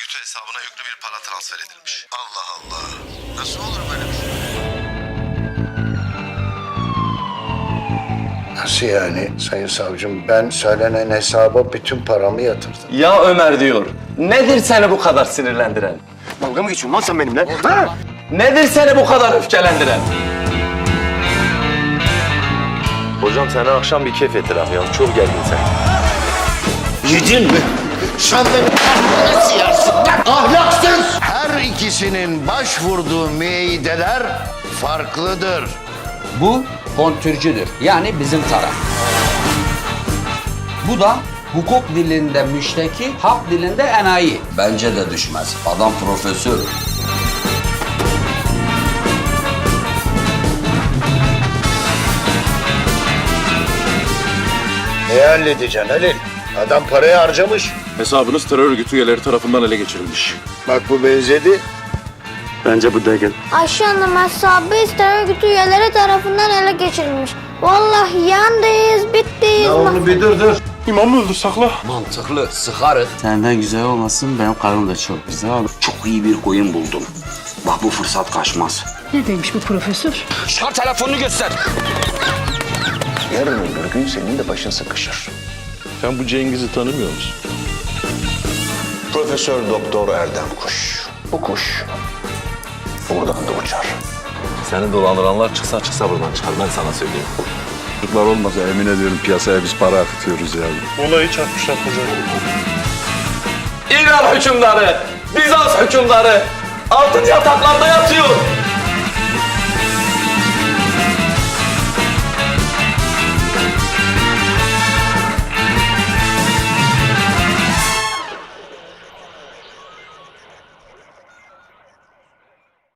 örgütü hesabına yüklü bir para transfer edilmiş. Allah Allah. Nasıl olur böyle bir şey? Nasıl yani Sayın Savcım? Ben söylenen hesaba bütün paramı yatırdım. Ya Ömer diyor. Nedir seni bu kadar sinirlendiren? Dalga mı geçiyorsun lan sen benimle? Ha? Nedir seni bu kadar öfkelendiren? Hocam sen akşam bir keyif ettir abi ya. Çok gergin sen. Yedin mi? Nasıl yersin lan? Ahlaksız! Her ikisinin başvurduğu müeyyideler farklıdır. Bu kontürcüdür. Yani bizim taraf. Bu da hukuk dilinde müşteki, hak dilinde enayi. Bence de düşmez. Adam profesör. Ne halledeceksin Halil? Adam parayı harcamış. Hesabınız terör örgütü üyeleri tarafından ele geçirilmiş. Bak bu benzedi. Bence bu değil. Ayşe Hanım hesabı terör örgütü üyeleri tarafından ele geçirilmiş. Vallahi yandayız, bittiyiz. Onu bir dur dur. İmam mı öldü sakla? Mantıklı, sıkarız. Senden güzel olmasın, benim karım da çok güzel. Çok iyi bir koyun buldum. Bak bu fırsat kaçmaz. Neredeymiş bu profesör? Çıkar telefonunu göster. Yarın öbür gün senin de başın sıkışır. Sen bu Cengiz'i tanımıyor musun? Profesör Doktor Erdem Kuş. Bu kuş buradan da uçar. Seni dolandıranlar çıksa çıksa buradan çıkar. Ben sana söyleyeyim. Çocuklar olmasa emin ediyorum piyasaya biz para akıtıyoruz ya. Olayı çarpmışlar hocam. İran hükümdarı, Bizans hükümdarı altın yataklarda yatıyor.